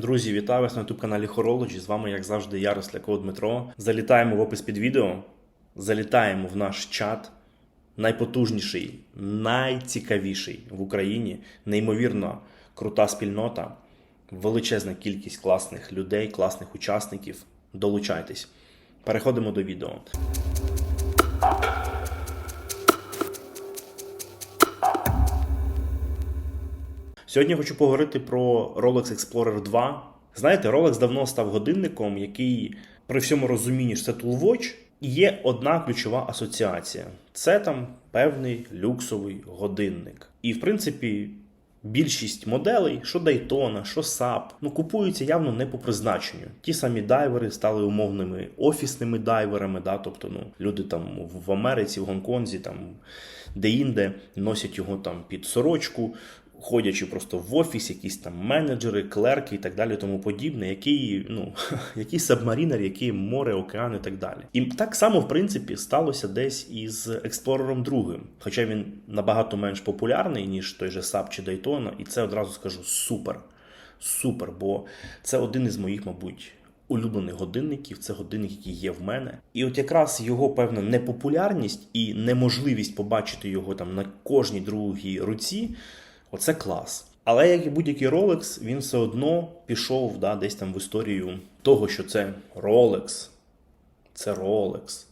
Друзі, вітаю вас на youtube каналі Horology. З вами, як завжди, я Росляков Дмитро. Залітаємо в опис під відео, залітаємо в наш чат. Найпотужніший, найцікавіший в Україні, неймовірно крута спільнота, величезна кількість класних людей, класних учасників. Долучайтесь. Переходимо до відео. Сьогодні хочу поговорити про Rolex Explorer 2. Знаєте, Rolex давно став годинником, який при всьому розумінні, що це Toolwatch, є одна ключова асоціація. Це там певний люксовий годинник. І, в принципі, більшість моделей, що Daytona, що SAP, ну купуються явно не по призначенню. Ті самі дайвери стали умовними офісними дайверами, да, тобто ну, люди там в Америці, в Гонконзі, там де-інде носять його там під сорочку, ходячи просто в офіс, якісь там менеджери, клерки і так далі, тому подібне, які, ну, які сабмарінер, які море, океан і так далі. І так само, в принципі, сталося десь із Експлорером 2, хоча він набагато менш популярний, ніж той же SAP чи Daytona, і це одразу скажу супер. Супер, бо це один із моїх, мабуть, улюблених годинників, це годинник, який є в мене. І от якраз його певна непопулярність і неможливість побачити його там на кожній другій руці, оце клас. Але як і будь-який Rolex, він все одно пішов да, десь там в історію того, що це Rolex, це Rolex,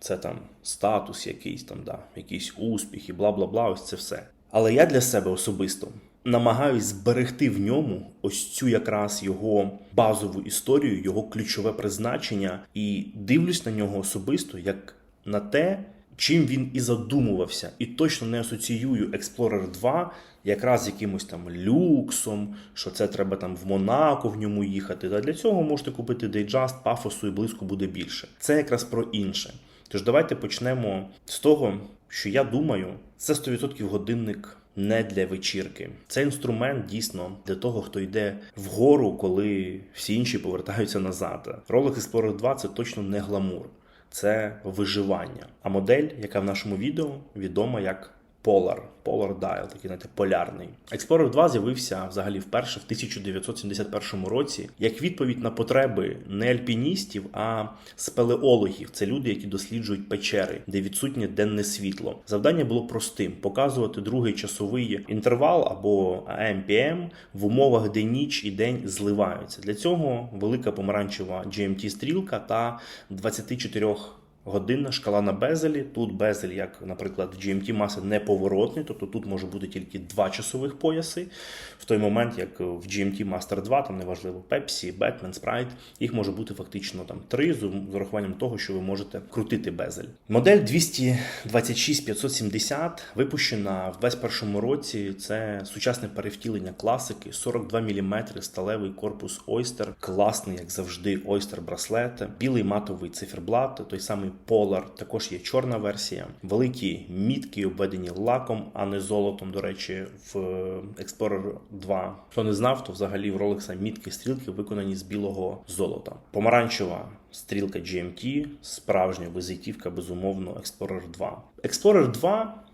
це там статус якийсь там, да, якийсь успіх і бла бла бла, ось це все. Але я для себе особисто намагаюсь зберегти в ньому ось цю якраз його базову історію, його ключове призначення, і дивлюсь на нього особисто як на те, чим він і задумувався, і точно не асоціюю Explorer 2 якраз з якимось там люксом, що це треба там в Монако в ньому їхати. Та для цього можете купити Дейджаст, пафосу і близько буде більше. Це якраз про інше. Тож давайте почнемо з того, що я думаю, це 100% годинник. Не для вечірки. Це інструмент дійсно для того, хто йде вгору, коли всі інші повертаються назад. Rolex Explorer 2 це точно не гламур, це виживання. А модель, яка в нашому відео відома як Polar, Polar Dial, такий знаєте, полярний. Explorer 2 з'явився взагалі вперше в 1971 році як відповідь на потреби не альпіністів, а спелеологів. Це люди, які досліджують печери, де відсутнє денне світло. Завдання було простим: показувати другий часовий інтервал або AM-PM в умовах, де ніч і день зливаються. Для цього велика помаранчева GMT-стрілка та 24 Годинна шкала на безелі. Тут безель, як, наприклад, GMT маси неповоротний, тобто тут може бути тільки два часових пояси. В той момент, як в GMT Master 2, там неважливо Pepsi, Batman, Sprite, їх може бути фактично там три з урахуванням того, що ви можете крутити безель. Модель 226-570 випущена в 2021 році. Це сучасне перевтілення класики, 42 мм сталевий корпус Oyster, класний, як завжди, Oyster браслет, білий матовий циферблат, той самий Polar, також є чорна версія, великі мітки обведені лаком, а не золотом. До речі, в Explorer 2. Хто не знав, то взагалі в Rolex мітки стрілки виконані з білого золота. Помаранчева стрілка GMT, справжня визитівка, безумовно, Explorer 2. Explorer 2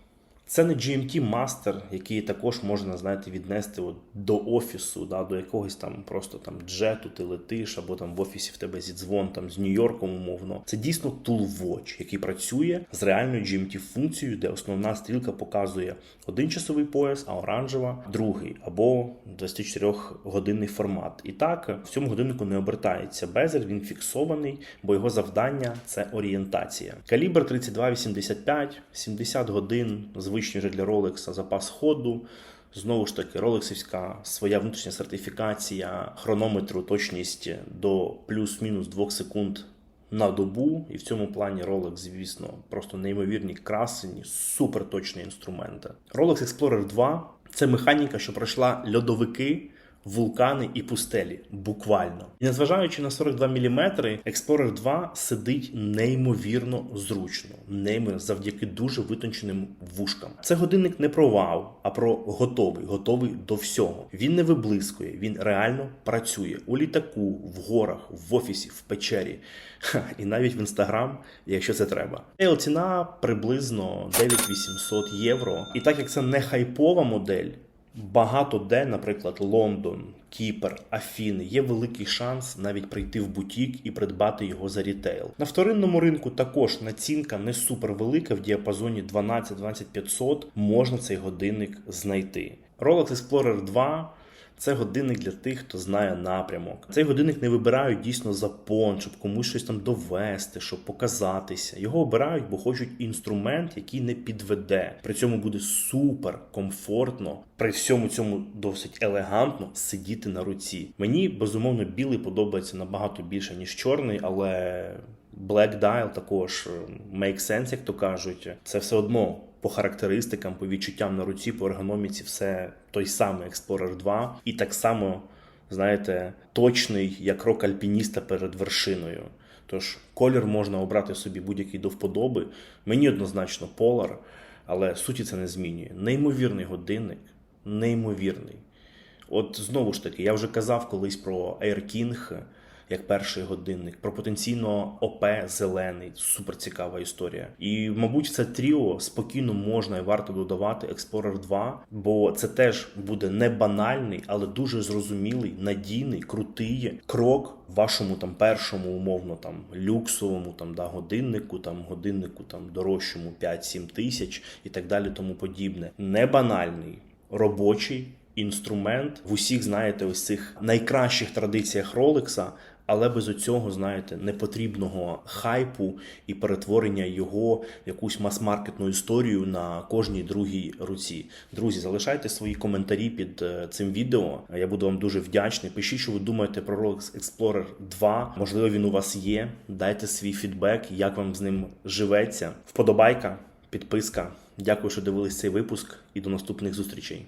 це не GMT Master, який також можна знаєте, віднести от до офісу, да, до якогось там просто там джету, ти летиш, або там в офісі в тебе зідзвон там з Нью-Йорком, умовно. Це дійсно Toolwatch, який працює з реальною GMT-функцією, де основна стрілка показує один часовий пояс, а оранжева другий, або 24-годинний формат. І так в цьому годиннику не обертається безель, він фіксований, бо його завдання це орієнтація. Калібр 32,85, 70 годин звичний вже для Rolex запас ходу. Знову ж таки, ролексівська своя внутрішня сертифікація хронометру, точність до плюс-мінус 2 секунд на добу. І в цьому плані Rolex, звісно, просто неймовірні красені, суперточні інструменти. Rolex Explorer 2 це механіка, що пройшла льодовики. Вулкани і пустелі, буквально. І незважаючи на 42 мм, Explorer 2 сидить неймовірно зручно, неймовірно завдяки дуже витонченим вушкам. Це годинник не про вау, а про готовий, готовий до всього. Він не виблискує, він реально працює у літаку, в горах, в офісі, в печері. Ха, і навіть в інстаграм, якщо це треба. Ціна приблизно 9800 євро. І так як це не хайпова модель. Багато де, наприклад, Лондон, Кіпр, Афіни є великий шанс навіть прийти в бутік і придбати його за рітейл. На вторинному ринку також націнка не супер велика в діапазоні 12-12500 можна цей годинник знайти. Rolex Explorer 2 це годинник для тих, хто знає напрямок. Цей годинник не вибирають дійсно за щоб комусь щось там довести, щоб показатися. Його обирають, бо хочуть інструмент, який не підведе. При цьому буде супер комфортно, при всьому цьому досить елегантно сидіти на руці. Мені безумовно білий подобається набагато більше ніж чорний, але Black Dial також е, make sense, як то кажуть. Це все одно по характеристикам, по відчуттям на руці, по ергономіці, все той самий Explorer 2. І так само, знаєте, точний, як крок альпініста перед вершиною. Тож колір можна обрати собі будь-який до вподоби. Мені однозначно Polar, але суті це не змінює. Неймовірний годинник, неймовірний. От знову ж таки, я вже казав колись про Air King як перший годинник, про потенційно ОП зелений, супер цікава історія. І, мабуть, це тріо спокійно можна і варто додавати Explorer 2, бо це теж буде не банальний, але дуже зрозумілий, надійний, крутий крок вашому там першому умовно там люксовому там да годиннику, там годиннику там дорожчому 5-7 тисяч і так далі, тому подібне. Не банальний, робочий інструмент в усіх, знаєте, ось цих найкращих традиціях Ролекса, але без оцього, знаєте, непотрібного хайпу і перетворення його в якусь мас-маркетну історію на кожній другій руці. Друзі, залишайте свої коментарі під е, цим відео. Я буду вам дуже вдячний. Пишіть, що ви думаєте про Rolex Explorer 2. Можливо, він у вас є. Дайте свій фідбек, як вам з ним живеться. Вподобайка, підписка. Дякую, що дивились цей випуск, і до наступних зустрічей.